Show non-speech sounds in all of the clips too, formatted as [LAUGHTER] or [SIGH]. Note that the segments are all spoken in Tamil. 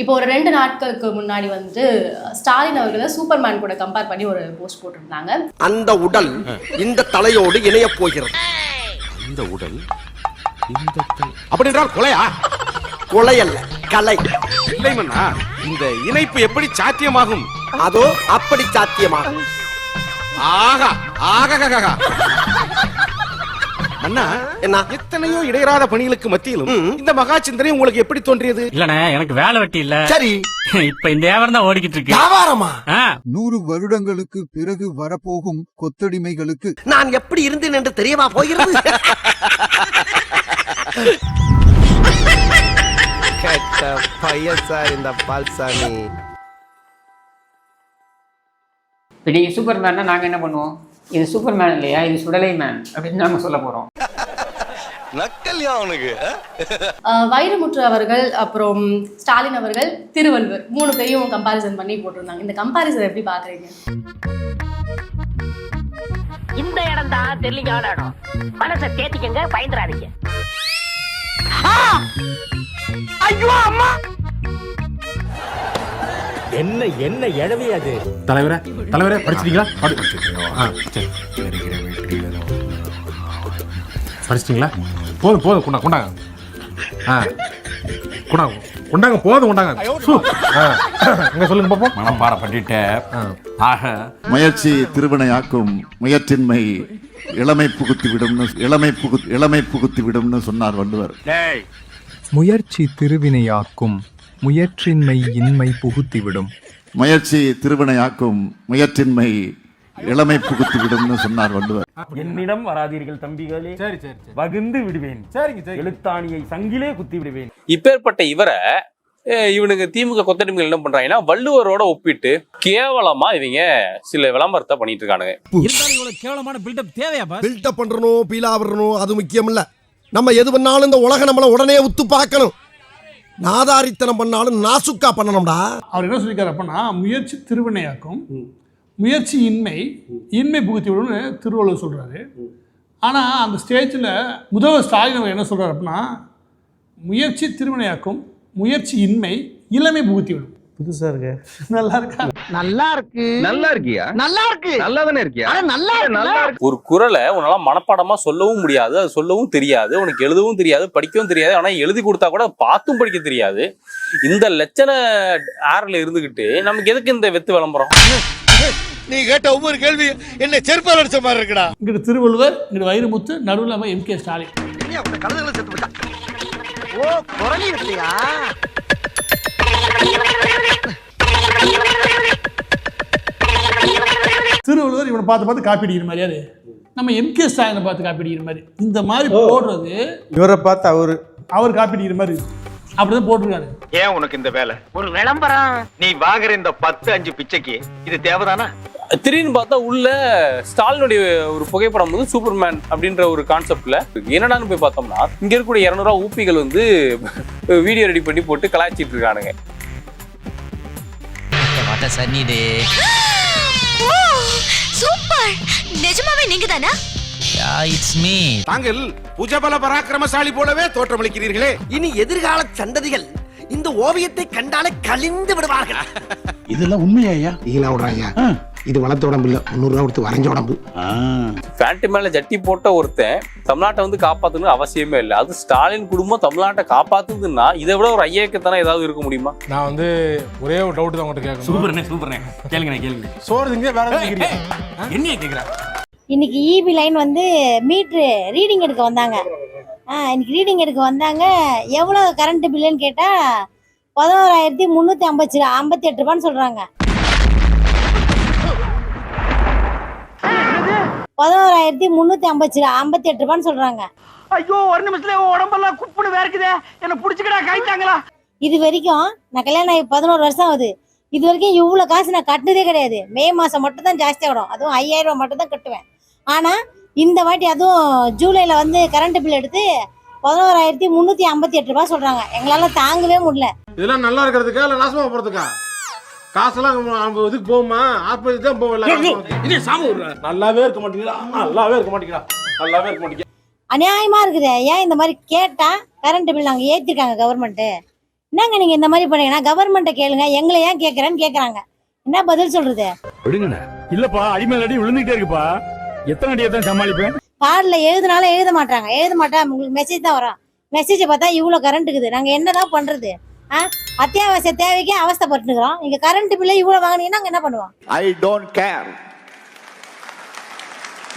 இப்போ ஒரு ரெண்டு நாட்களுக்கு முன்னாடி வந்து ஸ்டாலின் அவர்களை சூப்பர்மேன் கூட கம்பேர் பண்ணி ஒரு போஸ்ட் போட்டிருந்தாங்க. அந்த உடல் இந்த தலையோடு இணைய போகிறது. இந்த உடல் இந்த தலை- அப்படி என்றால் கொலையா? கொலை அல்ல கலை. இல்லை மன்னா இந்த இணைப்பு எப்படி சாத்தியமாகும்? அதோ அப்படி சாத்தியமாகும். ஆகா ஆகா. மன்னா என்ன? எத்தனையோ இடையறாத பணிகளுக்கு மத்தியிலும். இந்த மகா சிந்தனை உங்களுக்கு எப்படி தோன்றியது? இல்லண்ணே எனக்கு வேலை வெட்டி இல்ல. சரி. [LAUGHS] இப்ப இந்த வியாபாரம் தான் ஓடிக்கிட்டு இருக்கு. வியாபாரமா? நூறு வருடங்களுக்கு பிறகு வரப்போகும் கொத்தடிமைகளுக்கு. நான் எப்படி இருந்தேன் என்று தெரியவா போகிறது? கெட்ட பையன் சார் இந்த பால்சாமி. இப்போ நீங்கள் சூப்பர் மேன்னா நாங்கள் என்ன பண்ணுவோம்? இது சூப்பர் மேன் இல்லையா? இது சுடலை மேன் அப்படின்னு நாங்கள் சொல்ல போகிறோம் வைரமுற்று அவர்கள் அப்புறம் ஸ்டாலின் அவர்கள் திருவள்ளுவர். மூணு பேரையும் கம்பாரிசன் பண்ணி போட்டிருந்தாங்க. இந்த கம்பாரிசன் எப்படி பாக்குறீங்க இந்த இடம் தான் தெரியலிங்கான இடம். மனசை தேத்திக்கங்க பயந்துறாதீங்க. ஐயோ அம்மா! தலைவரே தலைவரே படிச்சிட்டீங்களா? ஆ, சரி. படிச்சிட்டீங்களா? போதும் போதும் கொண்டா கொண்டாங்க. ஆ. கொண்டாங்க கொண்டாங்க போதும் கொண்டாங்க. சு. ஆ. இங்க சொல்லுங்க பாப்போம். மனப்பாட பண்ணிட்ட ஆக முயற்சி திருவினையாக்கும் முயற்சின்மை இளமை புகுத்தி விடும்னு இளமை புகு இளமை புகுத்தி விடும்னு சொன்னார் வள்ளுவர். டேய். முயற்சி திருவினையாக்கும் முயற்சின்மை இன்மை புகுத்திவிடும். முயற்சி திருவினையாக்கும் முயற்சின்மை இளமை புகுத்தி விடும்னு சொன்னார் வள்ளுவர். என்னிடம் வராதீர்கள் தம்பிகளே. சரி சரி வகுந்து விடுவேன். சரிங்க சரி எழுத்தாணியை சங்கிலே குத்தி விடுவேன். இப்பேற்பட்ட இவரை இவனுக்கு திமுக கொத்தடிமைகள் என்ன பண்றாங்கன்னா வள்ளுவரோட ஒப்பிட்டு கேவலமா இவங்க சில விளம்பரத்தை பண்ணிட்டு இருக்கானுங்க. கேவலமான பில்டப் தேவையா பில்டப் பண்றணும் பீலா விடணும் அது முக்கியம் இல்ல. நம்ம எது பண்ணாலும் இந்த உலக நம்மள உடனே உத்து பார்க்கணும். நாதாரித்தனம் பண்ணாலும் நாசுக்கா பண்ணணும்டா. அவர் என்ன சொல்லியிருக்காரு அப்படின்னா முயற்சி திருவினையாக்கும் முயற்சி இன்மை இன்மை புகுத்தி விடும்னு திருவள்ளுவர் சொல்கிறாரு ஆனால் அந்த ஸ்டேஜில் முதல்வர் ஸ்டாலின் அவர் என்ன சொல்கிறார் அப்படின்னா முயற்சி திருவினையாக்கும் முயற்சி இன்மை இளமை புகுத்தி விடும். புதுசாக இருக்கு. நல்லா இருக்கா? நல்லா இருக்கு. நல்லா இருக்கியா? நல்லா இருக்கு. நல்லா தானே இருக்கியா? அட நல்லா இருக்கு. ஒரு குரலை உன்னால மனப்பாடமா சொல்லவும் முடியாது அது சொல்லவும் தெரியாது உனக்கு எழுதவும் தெரியாது படிக்கவும் தெரியாது ஆனா எழுதி கொடுத்தா கூட பார்த்தும் படிக்க தெரியாது. இந்த லட்சண ஆர்ல இருந்துகிட்டு நமக்கு எதுக்கு இந்த வெத்து விளம்பரம்? நீ கேட்ட ஒவ்வொரு கேள்வி என்ன செருப்பால் அடிச்ச மாதிரி இருக்குடா. இங்கிட்டு திருவள்ளுவர் இங்கிட்டு வைரமுத்து நடுவில் நம்ம எம் கே ஸ்டாலின் செத்து போச்சா ஓ குரலி இல்லையா? திருவள்ளுவர் இவனை பார்த்து பார்த்து காப்பி அடிக்கிற மாதிரி யாரு? நம்ம எம் கே ஸ்டாலினை பார்த்து காப்பி அடிக்கிற மாதிரி. இந்த மாதிரி போடுறது இவரை பார்த்து அவரு. அவர் காப்பி அடிக்கிற மாதிரி. அப்படிதான் போட்டிருக்காரு. ஏன் உனக்கு இந்த வேலை? ஒரு விளம்பரம். நீ வாங்குற இந்த பத்து அஞ்சு பிச்சைக்கு இது தேவைதானா? திடீர்னு பார்த்தா உள்ள ஸ்டாலினுடைய ஒரு புகைப்படம் வந்து சூப்பர்மேன் அப்படின்ற ஒரு கான்செப்ட்ல என்னடான்னு போய் பார்த்தோம்னா இங்க இருக்கக்கூடிய இரநூறுவா ஊப்பிகள் வந்து [LAUGHS] வீடியோ ரெடி பண்ணி போட்டு கலாய்ச்சிட்டு இருக்கானுங்க. சூப்பர். நிஜமாவே நீங்க தானா இட்ஸ் மீ தாங்கள் புஜபல பராக்கிரமசாலி போலவே தோற்றமளிக்கிறீர்களே. இனி எதிர்கால சந்ததிகள் இந்த ஓவியத்தை கண்டாலே கலிந்து விடுவார்கள். [LAUGHS] இதெல்லாம் உண்மையா ஈழா விடுறாங்க. இது வளர்த்த உடம்பு இல்ல. முந்நூறு ரூபா கொடுத்து வரைஞ்ச உடம்பு. பேண்ட் மேல ஜட்டி போட்ட ஒருத்தன் தமிழ்நாட்டை வந்து காப்பாத்தணும்னு அவசியமே இல்லை. அது ஸ்டாலின் குடும்பம் தமிழ்நாட்டை காப்பாத்துதுன்னா இதை விட ஒரு ஐயக்கத்தானே ஏதாவது இருக்க முடியுமா? நான் வந்து ஒரே ஒரு டவுட் தான் உங்கள்கிட்ட கேட்கணும். சூப்பர்ண்ணே சூப்பர்ண்ணே கேளுங்கண்ணே கேளுங்க சோறு திங்க வேற? என்னைய கேக்குறா? இன்னைக்கு இபி லைன் வந்து மீட்ரு ரீடிங் எடுக்க வந்தாங்க. ஆ இன்னைக்கு ரீடிங் எடுக்க வந்தாங்க. எவ்வளோ கரண்ட் பில்லுன்னு கேட்டால் பதினோராயிரத்தி முந்நூற்றி ஐம்பத்தி ஐம்பத்தி எட்டு ரூபான்னு சொல்கிறாங்க பதினோராயிரத்தி முந்நூற்றி ஐம்பத்தி ஐம்பத்தி எட்டு ரூபான்னு சொல்கிறாங்க ஐயோ ஒரு நிமிஷத்துல உடம்பெல்லாம் குப்புன்னு வேர்க்குதே. என்ன புடிச்சுக்கடா கைத்தாங்களா இது வரைக்கும் நான் கல்யாணம் ஆகி பதினோரு வருஷம் ஆகுது. இது வரைக்கும் இவ்வளோ காசு நான் கட்டினதே கிடையாது. மே மாதம் மட்டும் தான் ஜாஸ்தியாக வரும் அதுவும் ஐயாயிரம் ரூபாய் மட்டும் தான் கட்டுவேன். ஆனால் இந்த வாட்டி அதுவும் ஜூலையில் வந்து கரண்ட் பில் எடுத்து பதினோராயிரத்தி முந்நூற்றி ஐம்பத்தி எட்டு ரூபாய் சொல்கிறாங்க எங்களால் தாங்கவே முடியல. இதெல்லாம் நல்லா இருக்கிறதுக்கா இல்ல நாசமா போறதுக்கா? காசெல்லாம் நம்ம இதுக்கு போகுமா? ஆஸ்பத்திரி தான் போகல இதே சாம விடுறா. நல்லாவே இருக்க மாட்டீங்களா நல்லாவே இருக்க மாட்டீங்களா நல்லாவே இருக்க மாட்டீங்க அநியாயமாக இருக்குது. ஏன் இந்த மாதிரி கேட்டால் கரண்ட் பில் நாங்கள் ஏற்றிருக்காங்க கவர்மெண்ட்டு என்னங்க நீங்க இந்த மாதிரி பண்ணீங்கன்னா கவர்மெண்ட்டை கேளுங்க. எங்களை ஏன் கேட்கறேன்னு கேக்குறாங்க. என்ன பதில் சொல்றது? விடுங்கண்ணே. இல்லப்பா அடிமேல் அடி விழுந்துகிட்டே இருக்குப்பா. எத்தனை அடியை தான் சமாளிப்பேன்? கார்டில் எழுதுனாலும் எழுத மாட்டாங்க எழுத மாட்டா உங்களுக்கு மெசேஜ் தான் வரும். மெசேஜை பார்த்தா இவ்வளோ கரண்ட் இருக்குது. நாங்கள் என்னதான் பண்றது? அத்தியாவசிய தேவைக்கே அவஸ்தைப்பட்டுக்கிறோம் நீங்க கரண்ட் பில்லை இவ்வளோ வாங்கினீங்கன்னா நாங்கள் என்ன பண்ணுவோம்? ஐ டோன்ட் கேர்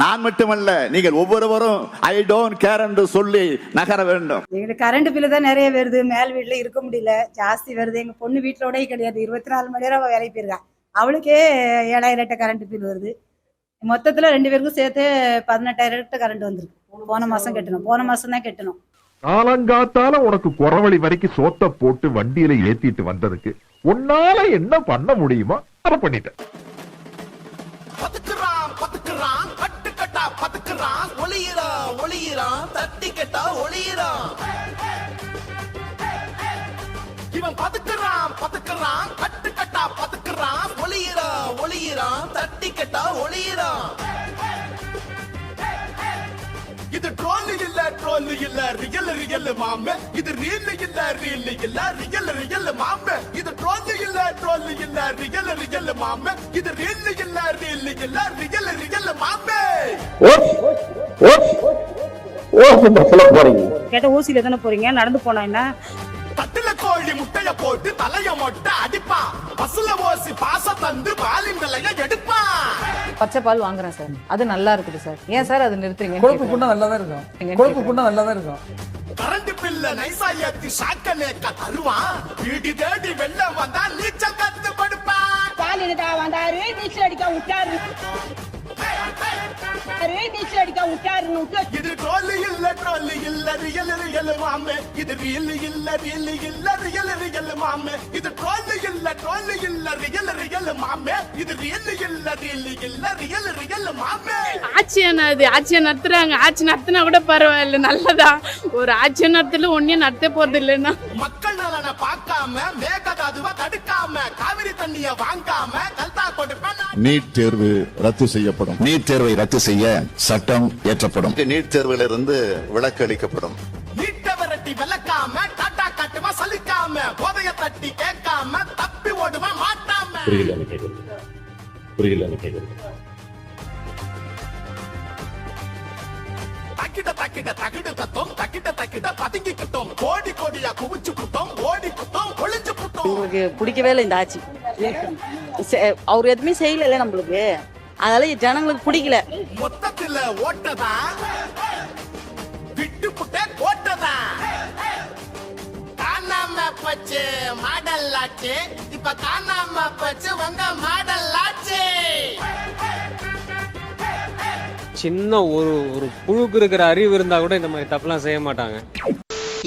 நான் மட்டுமல்ல நீங்கள் ஒவ்வொருவரும் ஐ டோன்ட் கேர் என்று சொல்லி நகர வேண்டும். எங்களுக்கு கரண்ட் பில்லு தான் நிறைய வருது. மேல் வீட்டில் இருக்க முடியல. ஜாஸ்தி வருது. எங்கள் பொண்ணு வீட்டிலோடய கிடையாது. இருபத்தி நாலு மணி நேரம் அவ வேலைக்கு போயிருக்கா. அவளுக்கே ஏழாயிரம் லிட்டர் கரண்ட் பில் வருது. மொத்தத்தில் ரெண்டு பேருக்கும் சேர்த்து பதினெட்டாயிரம் லிட்டர் கரண்ட் வந்திருக்கு. போன மாதம் கட்டணும். போன மாதம் தான் கட்டணும். காலங்காத்தால உனக்கு குறவழி வரைக்கும் சோத்த போட்டு வண்டியில ஏத்திட்டு வந்ததுக்கு உன்னால என்ன பண்ண முடியுமோ அதை பண்ணிட்டேன் தட்டி இவன் பதுக்குறான் பதுக்குறான் கட்டு கட்டா பதுக்குறான் ஒளியிறான் ஒளியிறான் தட்டி கட்டா ஒளியிறான். இது ட்ரோல் இல்ல ட்ரோல் இல்ல ரியல் ரியல் மாம. இது ரீல் இல்ல ரீல் இல்ல ரியல் ரியல் மாம. இது ட்ரோல் இல்ல ட்ரோல் இல்ல ரியல் ரியல் மாம. இது ரீல் இல்ல ரீல் இல்ல ரியல் ரியல் மாம கேட்ட ஊசியில் தானே போறீங்க? நடந்து போனா என்ன? தட்டுல கோழி முட்டைய போட்டு தலைய மொட்டை அடிப்பான் பஸ்ல ஓசி பாச தந்து பாலின் விலைய எடுப்பான் பச்சை பால் வாங்குறேன் சார். அது நல்லா இருக்குது சார். ஏன் சார் அது நிறுத்துறீங்க புண்ணா நல்லா தான் இருக்கும். கொழுப்பு புண்ணா நல்லா தான் இருக்கும். கரண்ட் பில்ல நைசா ஏத்தி ஷாக்க நேக்க தருவான். வீடு தேடி வெள்ள வந்தா நீச்சல் கத்து படுப்பான் ஸ்டாலின் வந்தாரு நீச்சல் அடிக்க விட்டாரு நீச்சல் அடிக்க விட்டாருன்னு விட்டு. இது ட்ரோல் இல்ல ரியல் ரியல் மாமே. இது ரியல் இல்ல ரியல் இல்ல ரியல் ரியல் மாமே. இது ட்ரோல் இல்ல ட்ரோல் இல்ல ரியல் ரியல் மாமே. இது ரியல் இல்ல ரியல் இல்ல ரியல் ரியல் மாமே. ஆட்சி என்ன இது? ஆட்சியை நடத்துறாங்க. ஆட்சி நடத்தினா கூட பரவாயில்ல. நல்லதா? ஒரு ஆட்சியை நடத்தல ஒன்னே நடத்த போறது இல்லைன்னா மக்கள் நலனை பார்க்காம மேகதாதுவ தடுக்காம காவிரி தண்ணிய வாங்காம கல்தா கொடுப்பேன் நீட் தேர்வு ரத்து செய்யப்படும். நீட் தேர்வை ரத்து செய்ய சட்டம் இயற்றப்படும் நீட் தேர்விலிருந்து விலக்கு அளிக்கப்படும். நீட்ட விரட்டி விளக்காம டாட்டா காட்டுமா சலிக்காம போதைய தட்டி கேட்காம தப்பி ஓடுமா மாட்டாம. தக்கிட்ட தக்கிட்ட தகிடு தத்தோம் தக்கிட்ட தக்கிட்ட பதுங்கி குத்தோம் கோடி கோடியா குவிச்சு குத்தோம் ஓடி குத்தோம் உங்களுக்கு பிடிக்கவே இல்லை இந்த ஆட்சி. அவர் எதுவுமே செய்யல நம்மளுக்கு. அதனால ஜனங்களுக்கு பிடிக்கல. மொத்தத்துல ஓட்டதா? விட்டு புட்ட கோட்டதா காணாம பச்சு மாடல் ஆச்சு இப்ப காணாம பச்சு உங்க மாடல் ஆச்சு சின்ன ஒரு ஒரு புழுக்கு இருக்கிற அறிவு இருந்தா கூட இந்த மாதிரி தப்புலாம் செய்ய மாட்டாங்க.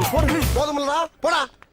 போதுமில்லடா போடா